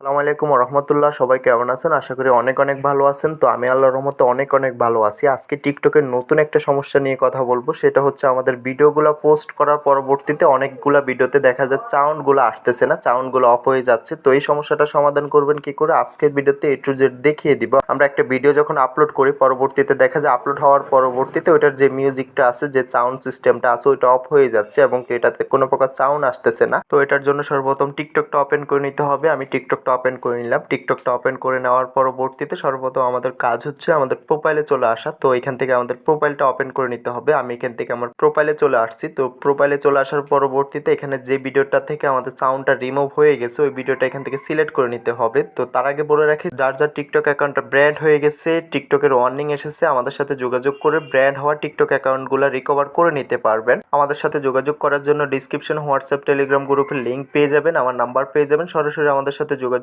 আসসালামু আলাইকুম রহমতুল্লাহ সবাই কেমন আছেন? আশা করি অনেক অনেক ভালো আছেন। তো আমি আল্লাহ রহমতে অনেক অনেক ভালো আছি। আজকে টিকটকের নতুন একটা সমস্যা নিয়ে কথা বলব। সেটা হচ্ছে আমাদের ভিডিওগুলো পোস্ট করার পরবর্তীতে অনেকগুলা ভিডিওতে দেখা যায় চাউন্ডগুলো আসতেছে না চাউন্ডগুলো অফ হয়ে যাচ্ছে। তো এই সমস্যাটা সমাধান করবেন কি করে? আজকের ভিডিওতে এ টু জেড দেখিয়ে দিব। আমরা একটা ভিডিও যখন আপলোড করি, পরবর্তীতে দেখা যায় আপলোড হওয়ার পরবর্তীতে ওইটার যে মিউজিকটা আছে, যে সাউন্ড সিস্টেমটা আছে, ওইটা অফ হয়ে যাচ্ছে এবং এটাতে কোনো প্রকার সাউন্ড আসতেছে না। তো এটার জন্য সর্বপ্রথম টিকটকটা ওপেন করে নিতে হবে। আমি টিকটকটা ওপেন করে নিলাম। টিকটকটা ওপেন করে নেওয়ার পরবর্তীতে সর্বপ্রথম আমাদের কাজ হচ্ছে আমাদের প্রোফাইলে চলে আসা। তো এখান থেকে আমাদের প্রোফাইলটা ওপেন করে নিতে হবে। আমি এখান থেকে আমার প্রোফাইলে চলে আসছি। তো প্রোফাইলে চলে আসার পরবর্তীতে এখানে যে ভিডিওটা থেকে আমাদের সাউন্ডটা রিমুভ হয়ে গেছে, ওই ভিডিওটা এখান থেকে সিলেক্ট করে নিতে হবে। তো তার আগে বলে রাখি, যার যার টিকটক অ্যাকাউন্টটা ব্র্যান্ড হয়ে গেছে টিকটকের ওয়ার্নিং এসেছে, আমাদের সাথে যোগাযোগ করে ব্র্যান্ড হওয়া টিকটক অ্যাকাউন্টগুলো রিকভার করে নিতে পারবেন। আমাদের সাথে যোগাযোগ করার জন্য ডিসক্রিপশন হোয়াটসঅ্যাপ টেলিগ্রাম গ্রুপের লিঙ্ক পেয়ে যাবেন, আমার নাম্বার পেয়ে যাবেন। সরাসরি আমাদের সাথে যোগাযোগ